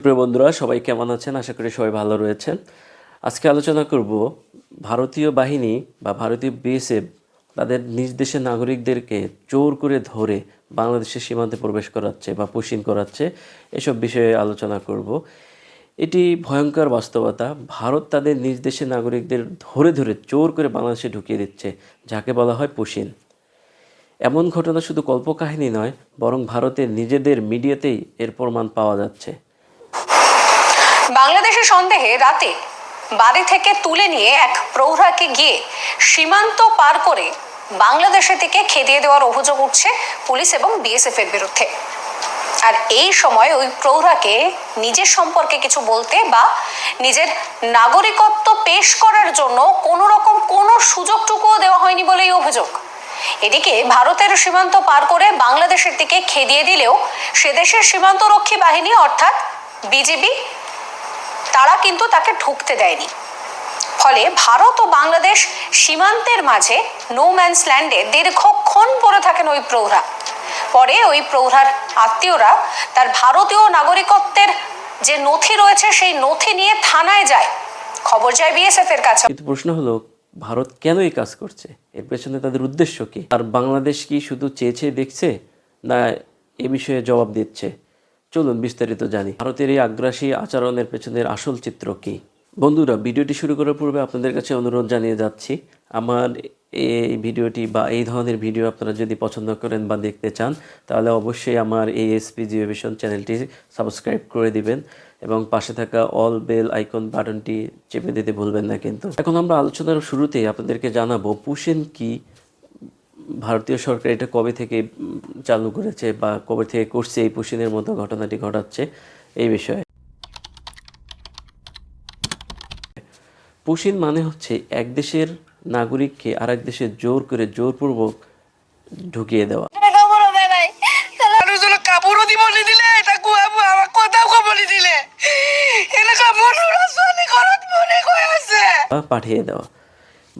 প্রিয় বন্ধুরা, সবাই কেমন আছেন? আশা করি সবাই ভালো রয়েছেন। আজকে আলোচনা করব ভারতীয় বাহিনী বা ভারতীয় বিএসএফ তাদের নিজ দেশের নাগরিকদেরকে জোর করে ধরে বাংলাদেশের সীমান্তে প্রবেশ করাচ্ছে বা পুশিন করাচ্ছে, এসব বিষয়ে আলোচনা করব। এটি ভয়ঙ্কর বাস্তবতা। ভারত তাদের নিজ দেশের নাগরিকদের ধরে ধরে জোর করে বাংলাদেশে ঢুকিয়ে দিচ্ছে, যাকে বলা হয় পুশিন এমন ঘটনা শুধু কল্পকাহিনী নয়, বরং ভারতের নিজেদের মিডিয়াতেই এর প্রমাণ পাওয়া যাচ্ছে। বাংলাদেশের সন্দেহে রাতে বাড়ি থেকে তুলে নিয়ে এক প্রৌঢ়াকে গিয়ে সীমান্ত পার করে বাংলাদেশে থেকে খেদিয়ে দেওয়ার অভিযোগ উঠছে পুলিশ এবং বিএসএফ এর বিরুদ্ধে। আর এই সময় ওই প্রৌঢ়াকে নিজের সম্পর্কে কিছু বলতে বা নিজের নাগরিকত্ব পেশ করার জন্য কোনো রকম কোনো সুযোগটুকুও দেওয়া হয়নি বলেই অভিযোগ। এদিকে ভারতের সীমান্ত পার করে বাংলাদেশের দিকে খেদিয়ে দিলেও সে দেশের সীমান্তরক্ষী বাহিনী অর্থাৎ বিজিবি তারা কিন্তু তাকে ঢুকতে দেয়নি। ফলে ভারত ও বাংলাদেশ সীমান্তের মাঝে নো ম্যানস ল্যান্ডে দীর্ঘক্ষণ পড়ে থাকেন ওই প্রৌঢ়া। পরে ওই প্রৌঢ়ার আত্মীয়রা তার ভারতীয় নাগরিকত্বের যে নথি রয়েছে, সেই নথি নিয়ে থানায় যায়। খবর যায় বিএসএফ এর কাছে। কিন্তু প্রশ্ন হলো, ভারত কেন এই কাজ করছে? এর পেছনে তাদের উদ্দেশ্য কি? আর বাংলাদেশ কি শুধু চেয়েছে দেখছে, না এ বিষয়ে জবাব দিচ্ছে? চলুন বিস্তারিত জানি। ভারতের এই আগ্রাসী আচরণের পেছনের আসল চিত্র কি? বন্ধুরা, ভিডিওটি শুরু করার পূর্বে আপনাদের কাছে অনুরোধ জানিয়ে যাচ্ছি, আমার এই ভিডিওটি বা এই ধরনের ভিডিও আপনারা যদি পছন্দ করেন বা দেখতে চান, তাহলে অবশ্যই আমার এই এসপি জিওভিশন চ্যানেলটি সাবস্ক্রাইব করে দিবেন এবং পাশে থাকা অল বেল আইকন বাটনটি চেপে দিতে ভুলবেন না কিন্তু। এখন আমরা আলোচনার শুরুতেই আপনাদেরকে জানাব পুশেন কি ভারতীয় সরকার এটা কবে থেকে চালু করেছে বা কবে থেকে করছে এই পুশিনের মতো ঘটনাটি ঘটাচ্ছে এই বিষয়ে। পুশিন মানে হচ্ছে এক দেশের নাগরিককে আরেক দেশে জোর করে জোরপূর্বক ঢুকিয়ে দেওয়া। পাঠিয়ে দেওয়া।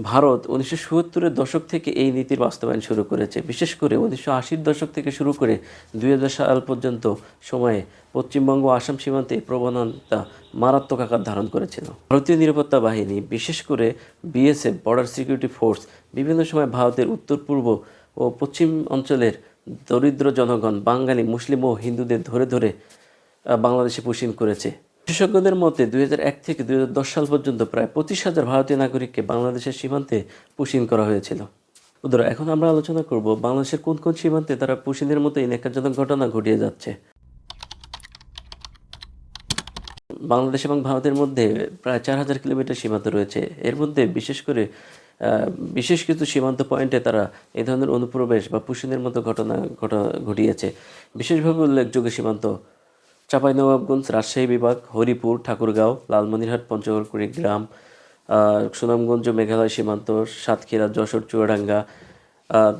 ভারত উনিশশো সত্তরের দশক থেকে এই নীতির বাস্তবায়ন শুরু করেছে। বিশেষ করে উনিশশো আশির দশক থেকে শুরু করে দুই হাজার সাল পর্যন্ত সময়ে পশ্চিমবঙ্গ আসাম সীমান্তে এই প্রবণতা মারাত্মক আকার ধারণ করেছিল। ভারতীয় নিরাপত্তা বাহিনী, বিশেষ করে বিএসএফ বর্ডার সিকিউরিটি ফোর্স বিভিন্ন সময় ভারতের উত্তর, পূর্ব ও পশ্চিম অঞ্চলের দরিদ্র জনগণ, বাঙালি, মুসলিম ও হিন্দুদের ধরে ধরে বাংলাদেশে পুশিন করেছে। বিশেষজ্ঞদের মতে, দুই হাজার এক থেকে দুই সাল পর্যন্ত প্রায় পঁচিশ হাজার ভারতীয় নাগরিককে বাংলাদেশের সীমান্তে পুশিন করা হয়েছিল। উদাহরণ, এখন আমরা আলোচনা করব বাংলাদেশের কোন কোন সীমান্তে তারা পুশিনের মতো নেকাজনক ঘটনা ঘটিয়ে যাচ্ছে। বাংলাদেশ এবং ভারতের মধ্যে প্রায় চার হাজার কিলোমিটার সীমান্ত রয়েছে। এর মধ্যে বিশেষ করে বিশেষ কিছু সীমান্ত পয়েন্টে তারা এই ধরনের অনুপ্রবেশ বা পুশিনের মতো ঘটনা ঘটা, ঘটিয়েছে। বিশেষভাবে উল্লেখযোগ্য সীমান্ত চাঁপাইনবাবগঞ্জ রাজশাহী বিভাগ হরিপুর ঠাকুরগাঁও লালমনিরহাট পঞ্চগড় আহ, সুনামগঞ্জ মেঘালয় সীমান্ত সাতক্ষীরা যশোর চুয়াডাঙ্গা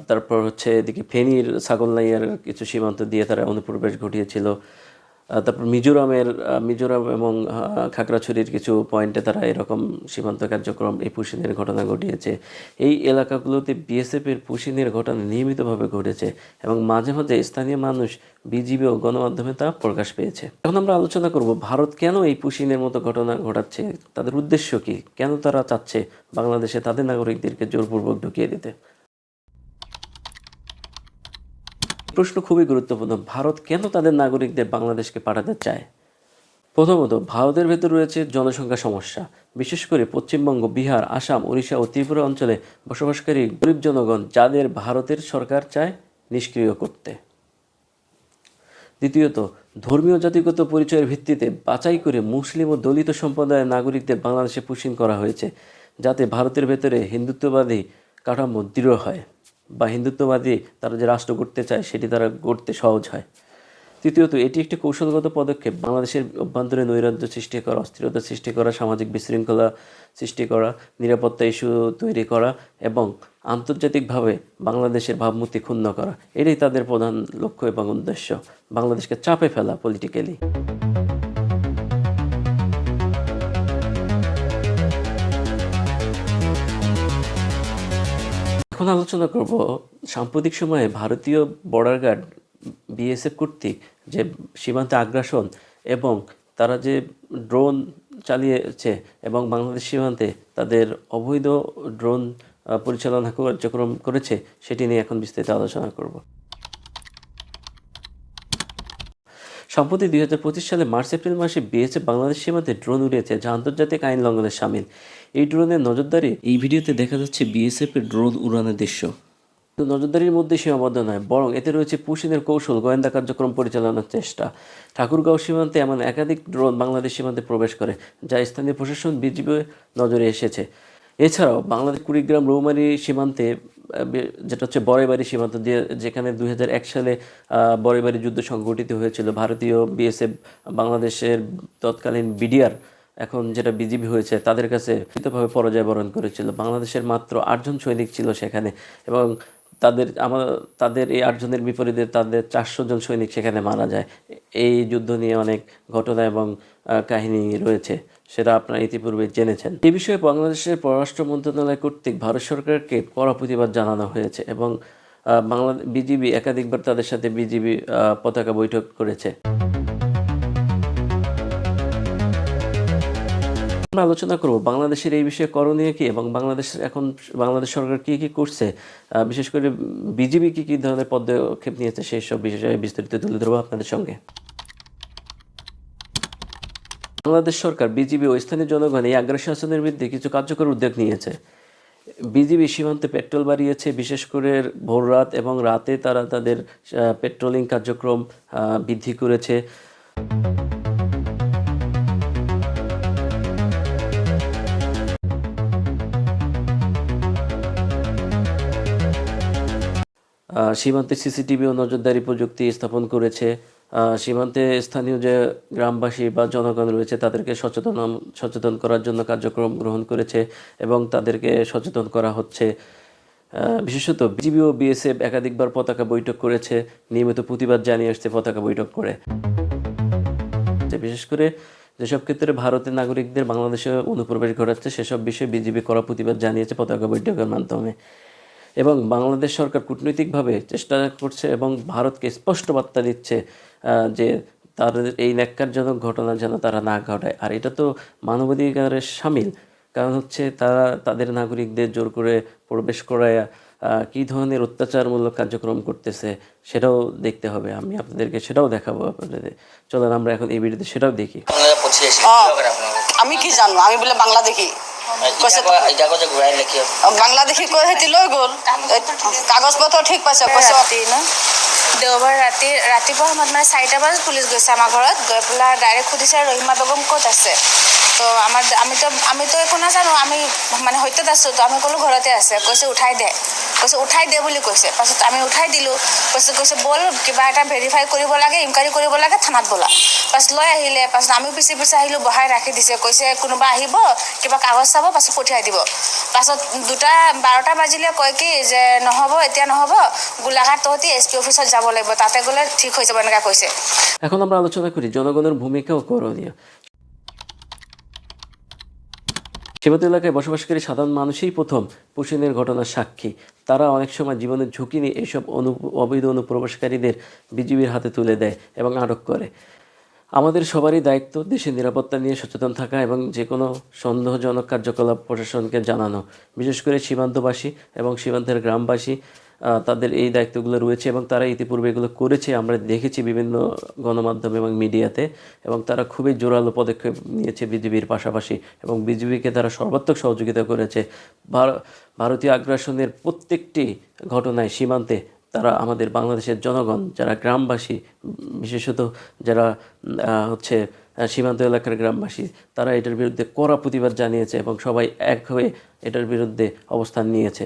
তারপর হচ্ছে এদিকে ফেনীর ছাগলনাইয়ার কিছু সীমান্ত দিয়ে তারা অনুপ্রবেশ ঘটিয়েছিল। তারপর মিজোরামের মিজোরাম এবং খাগড়াছড়ির কিছু পয়েন্টে তারা এরকম সীমান্ত কার্যক্রম, এই পুশিনের ঘটনা ঘটিয়েছে। এই এলাকাগুলোতে বিএসএফের পুশিনের ঘটনা নিয়মিতভাবে ঘটেছে এবং মাঝে মাঝে স্থানীয় মানুষ, বিজিবি ও গণমাধ্যমে তা প্রকাশ পেয়েছে। এখন আমরা আলোচনা করব, ভারত কেন এই পুশিনের মতো ঘটনা ঘটাচ্ছে? তাদের উদ্দেশ্য কি? কেন তারা চাচ্ছে বাংলাদেশে তাদের নাগরিকদেরকে জোরপূর্বক ঢুকিয়ে দিতে? প্রশ্ন খুবই গুরুত্বপূর্ণ। ভারত কেন তাদের নাগরিকদের বাংলাদেশকে পাঠাতে চায়? প্রথমত, ভারতের ভেতর রয়েছে জনসংখ্যা সমস্যা। বিশেষ করে পশ্চিমবঙ্গ, বিহার, আসাম, ওড়িশা ও ত্রিপুরা অঞ্চলে বসবাসকারী গরিব জনগণ যাদের ভারতের সরকার চায় নিষ্ক্রিয় করতে। দ্বিতীয়ত, ধর্মীয় জাতিগত পরিচয়ের ভিত্তিতে বাছাই করে মুসলিম ও দলিত সম্প্রদায়ের নাগরিকদের বাংলাদেশে পুষিন করা হয়েছে, যাতে ভারতের ভেতরে হিন্দুত্ববাদী কাঠামো দৃঢ় হয়। বা হিন্দুত্ববাদী তারা যে রাষ্ট্র গড়তে চায়, সেটি তারা গড়তে সহজ হয়। তৃতীয়ত, এটি একটি কৌশলগত পদক্ষেপ। বাংলাদেশের অভ্যন্তরে নৈরাজ্য সৃষ্টি করা, অস্থিরতা সৃষ্টি করা, সামাজিক বিশৃঙ্খলা সৃষ্টি করা, নিরাপত্তা ইস্যু তৈরি করা এবং আন্তর্জাতিকভাবে বাংলাদেশের ভাবমূর্তি ক্ষুণ্ণ করা। এটাই তাদের প্রধান লক্ষ্য এবং উদ্দেশ্য। বাংলাদেশকে চাপে ফেলা পলিটিক্যালি এখন আলোচনা করব সাম্প্রতিক সময়ে ভারতীয় বর্ডার গার্ড বিএসএফ কর্তৃক যে সীমান্তে আগ্রাসন এবং তারা যে ড্রোন চালিয়েছে এবং বাংলাদেশ সীমান্তে তাদের অবৈধ ড্রোন পরিচালনা কার্যক্রম করেছে, সেটি নিয়ে এখন বিস্তারিত আলোচনা করব। সম্প্রতি দুই হাজার পঁচিশ সালে মার্চ, এপ্রিল মাসে বিএসএফ বাংলাদেশ সীমান্তে ড্রোন উড়িয়েছে যা আন্তর্জাতিক আইন লঙ্ঘনের সামিল। এই ড্রোনের নজরদারি এই ভিডিওতে দেখা যাচ্ছে বিএসএফ এর ড্রোন উড়ানোর দৃশ্য। নজরদারির মধ্যে সীমাবদ্ধ নয়, বরং এতে রয়েছে পুশিনের কৌশল, গোয়েন্দা কার্যক্রম পরিচালনার চেষ্টা। ঠাকুরগাঁও সীমান্তে এমন একাধিক ড্রোন বাংলাদেশ সীমান্তে প্রবেশ করে, যা স্থানীয় প্রশাসন বিজিবি নজরে এসেছে। এছাড়াও বাংলাদেশ কুড়িগ্রাম, রৌমারী সীমান্তে যেটা হচ্ছে বড়াইবাড়ি সীমান্ত দিয়ে যেখানে দুই হাজার এক সালে বড়াইবাড়ি যুদ্ধ সংঘটিত হয়েছিল, ভারতীয় বিএসএফ বাংলাদেশের তৎকালীন বিডিআর এখন যেটা বিজিবি হয়েছে, তাদের কাছে পরাজয় বরণ করেছিল। বাংলাদেশের মাত্র আটজন সৈনিক ছিল সেখানে এবং তাদের আমার তাদের এই আটজনের বিপরীতে তাদের চারশো জন সৈনিক সেখানে মারা যায়। এই যুদ্ধ নিয়ে অনেক ঘটনা এবং কাহিনী রয়েছে সেটা আপনারা ইতিপূর্বে জেনেছেন। এ বিষয়ে বাংলাদেশের পররাষ্ট্র মন্ত্রণালয় কর্তৃক ভারত সরকারকে কড়া প্রতিবাদ জানানো হয়েছে এবং আহ, বাংলা বিজিবি একাধিকবার তাদের সাথে বিজিবি পতাকা বৈঠক করেছে। আমরা আলোচনা করব, বাংলাদেশের এই বিষয়ে করণীয় কি এবং বাংলাদেশের এখন বাংলাদেশ সরকার কি কি করছে বিশেষ করে বিজিবি কি কি ধরনের পদক্ষেপ নিয়েছে সেই সব বিষয়ে বিস্তারিত তুলে ধরবো আপনাদের সঙ্গে। বাংলাদেশ সরকার, বিজিবি ও স্থানীয় জনগণ এই আগ্রাসী শাসনের বিরুদ্ধে কিছু কার্যকর উদ্যোগ নিয়েছে। বিজিবি সীমান্তে পেট্রোল বাড়িয়েছে, বিশেষ করে ভোর রাত এবং রাতে তারা তাদের পেট্রোলিং কার্যক্রম বৃদ্ধি করেছে। সীমান্তে সিসিটিভি ও নজরদারি প্রযুক্তি স্থাপন করেছে। সীমান্তে স্থানীয় যে গ্রামবাসী বা জনগণ রয়েছে, তাদেরকে সচেতন সচেতন করার জন্য কার্যক্রম গ্রহণ করেছে এবং তাদেরকে সচেতন করা হচ্ছে। বিশেষত বিজিবি ও বিএসএফ একাধিকবার পতাকা বৈঠক করেছে। নিয়মিত প্রতিবাদ জানিয়ে আসছে পতাকা বৈঠক করে। বিশেষ করে যেসব ক্ষেত্রে ভারতের নাগরিকদের বাংলাদেশে অনুপ্রবেশ ঘটাচ্ছে, সেসব বিষয়ে বিজিবি করা প্রতিবাদ জানিয়েছে পতাকা বৈঠকের মাধ্যমে। এবং বাংলাদেশ সরকার কূটনৈতিকভাবে চেষ্টা করছে এবং ভারতকে স্পষ্ট বার্তা দিচ্ছে যে তাদের এই ন্যাক্কারজনক ঘটনা যেন তারা না ঘটায়। আর এটা তো মানবাধিকারের সামিল। কারণ হচ্ছে তারা তাদের নাগরিকদের জোর করে প্রবেশ করায় কী ধরনের অত্যাচারমূলক কার্যক্রম করতেছে সেটাও দেখতে হবে। আমি আপনাদেরকে সেটাও দেখাবো আপনাদের। চলেন আমরা এখন এই ভিডিওতে সেটাও দেখি। আমি কি জানো আমি বোলে বাংলা দেখি। কৈছে এতিয়া আকৌ- এতিয়া আকৌ যে ঘূৰাই নিলে কিয় বাংলা দেখি কৈ লৈ গ'ল? কাগজ পত্ৰ ঠিক পাইছে কৈছে দেওবাৰ ৰাতি ৰাতিপুৱা সময়ত মানে চাৰিটা বজাত পুলিচ গৈছে আমাৰ ঘৰত। গৈ পেলাই ডাইৰেক্ট সুধিছে ৰহিমা বেগম ক'ত আছে? তো আমাৰ আমিতো আমিতো একো নাজানো। আমি মানে সত্যত আছোঁ তো আমি ক'লো ঘৰতে আছে। কৈছে উঠাই দে। কৈছে, উঠাই দে বুলি কৈছে। পাছত আমি উঠাই দিলোঁ। কৈছে কৈছে, ব'ল, কিবা এটা ভেৰিফাই কৰিব লাগে ইনকুৱাৰী কৰিব লাগে, থানাত ব'লা। পাছত লৈ আহিলে। পাছত আমি পিছে পিছে আহিলোঁ, বহাই ৰাখি দিছে। কৈছে, কোনোবা আহিব, কিবা কাগজ চাব পাছত পঠিয়াই দিব। পাছত দুটা, বাৰটা বাজিলে কয় কি যে, নহ'ব, এতিয়া নহ'ব। গোলাঘাট তহঁতি এছ পি অফিচত যাব লাগিব। তাতে গ'লে ঠিক হৈ যাব এনেকৈ কৈছে। এখন আমরা আলোচনা করি, জনগণের ভূমিকা করণীয়। সীমান্ত এলাকায় বসবাসকারী সাধারণ মানুষই প্রথম পুষিনের ঘটনার সাক্ষী। তারা অনেক সময় জীবনের ঝুঁকি নিয়ে এইসব অনু, অবৈধ অনুপ্রবেশকারীদের বিজিবির হাতে তুলে দেয় এবং আটক করে। আমাদের সবারই দায়িত্ব দেশের নিরাপত্তা নিয়ে সচেতন থাকা এবং যে কোনো সন্দেহজনক কার্যকলাপ প্রশাসনকে জানানো। বিশেষ করে সীমান্তবাসী এবং সীমান্তের গ্রামবাসী তাদের এই দায়িত্বগুলো রয়েছে এবং তারা ইতিপূর্বে এগুলো করেছে। আমরা দেখেছি বিভিন্ন গণমাধ্যম এবং মিডিয়াতে এবং তারা খুবই জোরালো পদক্ষেপ নিয়েছে বিজিবির পাশাপাশি এবং বিজিবিকে তারা সর্বাত্মক সহযোগিতা করেছে। ভারতীয় আগ্রাসনের প্রত্যেকটি ঘটনায় সীমান্তে তারা আমাদের বাংলাদেশের জনগণ, যারা গ্রামবাসী, বিশেষত যারা হচ্ছে সীমান্ত এলাকার গ্রামবাসী, তারা এটার বিরুদ্ধে কড়া প্রতিবাদ জানিয়েছে এবং সবাই এক হয়ে এটার বিরুদ্ধে অবস্থান নিয়েছে।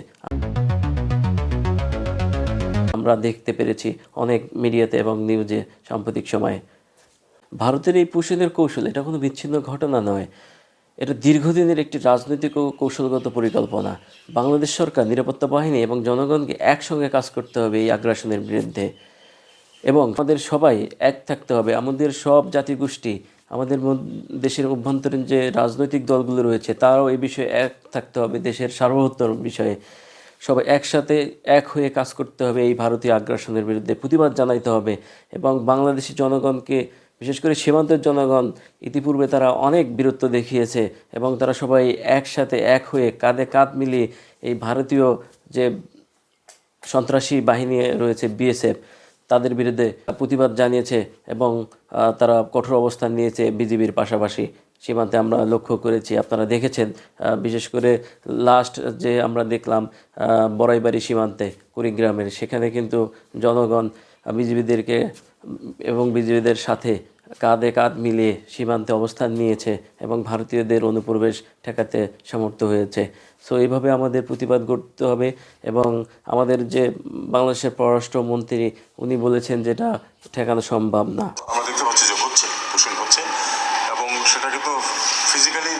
আমরা দেখতে পেরেছি অনেক মিডিয়াতে এবং নিউজে সাম্প্রতিক সময়ে। ভারতের এই পুষিনের কৌশল, এটা কোনো বিচ্ছিন্ন ঘটনা নয়। এটা দীর্ঘদিনের একটি রাজনৈতিক ও কৌশলগত পরিকল্পনা। বাংলাদেশ সরকার, নিরাপত্তা বাহিনী এবং জনগণকে একসঙ্গে কাজ করতে হবে এই আগ্রাসনের বিরুদ্ধে। এবং আমাদের সবাই এক থাকতে হবে। আমাদের সব জাতিগোষ্ঠী, আমাদের দেশের অভ্যন্তরীণ যে রাজনৈতিক দলগুলো রয়েছে, তারাও এই বিষয়ে এক থাকতে হবে দেশের সার্বভৌমত্বর বিষয়ে। সবাই একসাথে এক হয়ে কাজ করতে হবে, এই ভারতীয় আগ্রাসনের বিরুদ্ধে প্রতিবাদ জানাইতে হবে। এবং বাংলাদেশি জনগণকে, বিশেষ করে সীমান্তের জনগণ, ইতিপূর্বে তারা অনেক বীরত্ব দেখিয়েছে এবং তারা সবাই একসাথে এক হয়ে কাঁধে কাঁধ মিলিয়ে এই ভারতীয় যে সন্ত্রাসী বাহিনী রয়েছে, বিএসএফ, তাদের বিরুদ্ধে প্রতিবাদ জানিয়েছে এবং তারা কঠোর অবস্থান নিয়েছে বিজিবির পাশাপাশি। সীমান্তে আমরা লক্ষ্য করেছি। আপনারা দেখেছেন বিশেষ করে লাস্ট যে আমরা দেখলাম বড়াইবাড়ি সীমান্তে, কুড়িগ্রামের, সেখানে কিন্তু জনগণ বিজিবিদেরকে এবং বিজিবিদের সাথে কাঁধে কাঁধ মিলিয়ে সীমান্তে অবস্থান নিয়েছে এবং ভারতীয়দের অনুপ্রবেশ ঠেকাতে সমর্থ হয়েছে। সো এইভাবে আমাদের প্রতিবাদ করতে হবে এবং আমাদের যে বাংলাদেশের পররাষ্ট্রমন্ত্রী, উনি বলেছেন যেটা ঠেকানো সম্ভব না আমরা দেখতে পাচ্ছি যে হচ্ছে পুষিং হচ্ছে এবং সেটা কিন্তু ফিজিক্যালি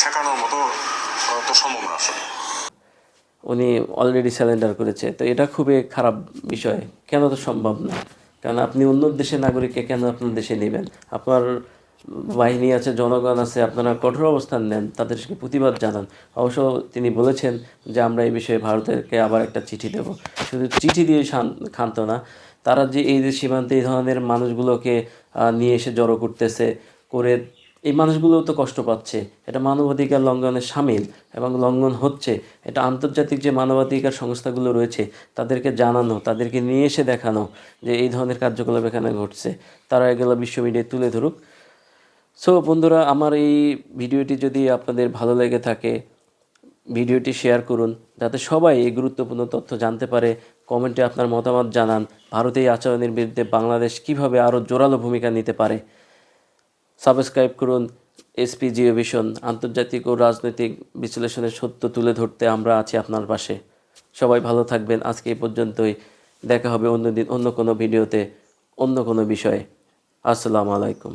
ঠেকানোর মতো আহ, তো সম্ভব না আসলে উনি অলরেডি স্যালেন্ডার করেছে। তো এটা খুবই খারাপ বিষয়। কেন তো সম্ভব না? কারণ আপনি অন্য দেশের নাগরিককে কেন আপনার দেশে নেবেন? আপনার বাহিনী আছে, জনগণ আছে, আপনারা কঠোর অবস্থান নেন তাদেরকে প্রতিবাদ জানান। অবশ্য তিনি বলেছেন যে আমরা এই বিষয়ে ভারতেরকে আবার একটা চিঠি দেব। শুধু চিঠি দিয়ে ক্ষান্ত না, তারা যে এই যে সীমান্তে এই ধরনের মানুষগুলোকে নিয়ে এসে জড়ো করতেছে, করে এই মানুষগুলোও তো কষ্ট পাচ্ছে। এটা মানবাধিকার লঙ্ঘনের সামিল এবং লঙ্ঘন হচ্ছে। এটা আন্তর্জাতিক যে মানবাধিকার সংস্থাগুলো রয়েছে, তাদেরকে জানানো, তাদেরকে নিয়ে এসে দেখানো যে এই ধরনের কার্যকলাপ এখানে ঘটছে, তারা এগুলো বিশ্ব মিডিয়ায় তুলে ধরুক। সো বন্ধুরা, আমার এই ভিডিওটি যদি আপনাদের ভালো লেগে থাকে, ভিডিওটি শেয়ার করুন, যাতে সবাই এই গুরুত্বপূর্ণ তথ্য জানতে পারে। কমেন্টে আপনার মতামত জানান। ভারতে এই আচরণের বিরুদ্ধে বাংলাদেশ কীভাবে আরও জোরালো ভূমিকা নিতে পারে? সাবস্ক্রাইব করুন এসপি জিও ভিশন আন্তর্জাতিক ও রাজনৈতিক বিশ্লেষণের সত্য তুলে ধরতে আমরা আছি আপনার পাশে। সবাই ভালো থাকবেন। আজকে এই পর্যন্তই। দেখা হবে অন্য দিন অন্য কোনো ভিডিওতে, অন্য কোনো বিষয়ে। আসসালামু আলাইকুম।